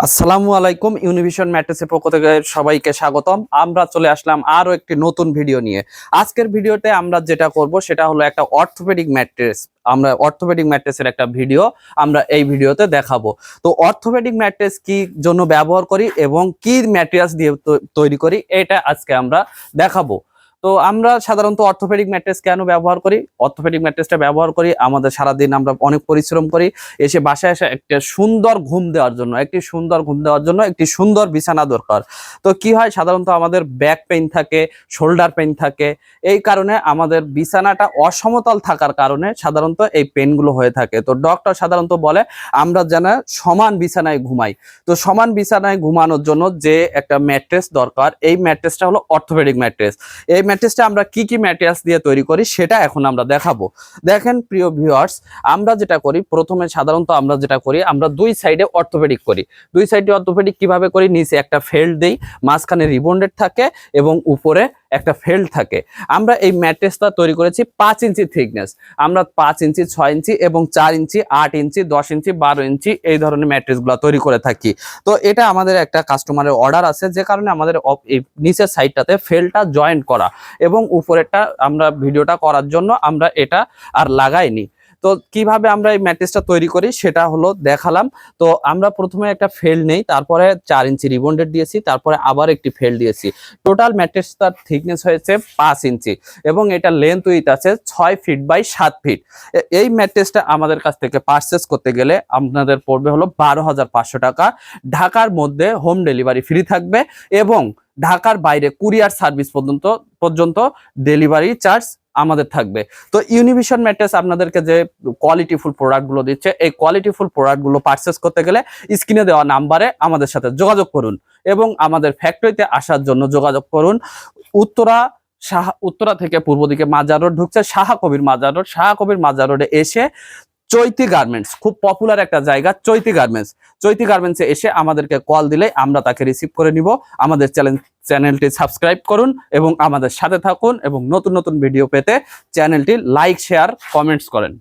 আসসালামু আলাইকুম ইউনিভিশন ম্যাট্রেসের পক্ষ থেকে সবাইকে স্বাগতম। আমরা চলে আসলাম আরও একটি নতুন ভিডিও নিয়ে। আজকের ভিডিওতে আমরা যেটা করব সেটা হলো একটা অর্থোপেডিক ম্যাট্রেস আমরা অর্থোপেডিক ম্যাট্রেসের একটা ভিডিও আমরা এই ভিডিওতে দেখাবো। তো অর্থোপেডিক ম্যাট্রেস কি জন্য ব্যবহার করি এবং কি ম্যাটেরিয়ালস দিয়ে তৈরি করি, এটা আজকে আমরা দেখাবো। তো আমরা সাধারণত অর্থোপেডিক ম্যাট্রেস কেন ব্যবহার করি? অর্থোপেডিক ম্যাট্রেসটা ব্যবহার করি, আমাদের সারাদিন আমরা অনেক পরিশ্রম করি, এসে বাসায় এসে একটা সুন্দর ঘুম দেওয়ার জন্য, একটি সুন্দর ঘুম দেওয়ার জন্য একটি সুন্দর বিছানা দরকার। তো কি হয়? সাধারণত আমাদের ব্যাক পেইন থাকে শোল্ডার পেইন থাকে, এই কারণে আমাদের বিছানাটা অসমতল থাকার কারণে সাধারণত এই পেইনগুলো হয়ে থাকে। তো ডক্টর সাধারণত বলে, আমরা যেন সমান বিছানায় ঘুমাই। তো সমান বিছানায় ঘুমানোর জন্য যে একটা ম্যাট্রেস দরকার, এই ম্যাট্রেসটা হলো অর্থোপেডিক ম্যাট্রেস এই ম্যাট্রেসটা আমরা কি কি ম্যাটেরিয়ালস দিয়ে তৈরি করি সেটা এখন আমরা দেখাবো। দেখেন প্রিয় ভিউয়ার্স, আমরা যেটা করি, প্রথমে সাধারণত আমরা যেটা করি, আমরা দুই সাইডে অর্থোপেডিক করি। দুই সাইডে অর্থোপেডিক কীভাবে করি? নিচে একটা ফেল্ড দেই, মাঝখানে রিবন্ডেড থাকে এবং উপরে একটা ফেল্ড থাকে। আমরা এই ম্যাট্রেসটা তৈরি করেছি পাঁচ ইঞ্চি থিকনেস আমরা পাঁচ ইঞ্চি, ছয় ইঞ্চি এবং চার ইঞ্চি, আট ইঞ্চি, দশ ইঞ্চি, বারো ইঞ্চি এই ধরনের ম্যাট্রেসগুলো তৈরি করে থাকি। তো এটা আমাদের একটা কাস্টমারের অর্ডার আছে, যে কারণে আমাদের নিচের সাইডটাতে ফেলটা জয়েন্ট করা। এবং উপরেরটা আমরা ভিডিওটা করার জন্য আমরা এটা আর লাগাইনি। তো কীভাবে আমরা এই ম্যাট্রেসটা তৈরি করি সেটা হলো দেখালাম। তো আমরা প্রথমে একটা ফেল নেই, তারপরে চার ইঞ্চি রিবন্ডেড দিয়েছি, তারপরে আবার একটি ফেল দিয়েছি। টোটাল ম্যাট্রেসটার থিকনেস হয়েছে পাঁচ ইঞ্চি এবং এটা লেন্থ উইথ আছে ছয় ফিট বাই সাত ফিট এই ম্যাট্রেসটা আমাদের কাছ থেকে পারচেস করতে গেলে আপনাদের পড়বে হলো বারো হাজার পাঁচশো টাকা। ঢাকার মধ্যে হোম ডেলিভারি ফ্রি থাকবে এবং ঢাকার বাইরে কুরিয়ার সার্ভিস পর্যন্ত পর্যন্ত ডেলিভারি চার্জ আমাদের থাকবে। তো ইউনিভিশন ম্যাট্রেস আপনাদেরকে যে কোয়ালিটিফুল প্রোডাক্টগুলো দিচ্ছে, এই কোয়ালিটিফুল প্রোডাক্টগুলো পারচেস করতে গেলে স্ক্রিনে দেওয়া নাম্বারে আমাদের সাথে যোগাযোগ করুন এবং আমাদের ফ্যাক্টরিতে আসার জন্য যোগাযোগ করুন। উত্তরা সাহা উত্তরা থেকে পূর্ব দিকে মাজার রোড ঢুকছে সাহা কবির মাজার রোড সাহা কবির মাজার রোডে এসে চৈতি গার্মেন্টস খুব পপুলার একটা জায়গা চৈতি গার্মেন্টস চৈতি গার্মেন্টসে এসে আমাদেরকে কল দিলে আমরা তাকে রিসিভ করে নিব। আমাদের চ্যানেল চ্যানেলটি সাবস্ক্রাইব করুন এবং আমাদের সাথে থাকুন এবং নতুন নতুন ভিডিও পেতে চ্যানেলটি লাইক শেয়ার কমেন্টস করেন।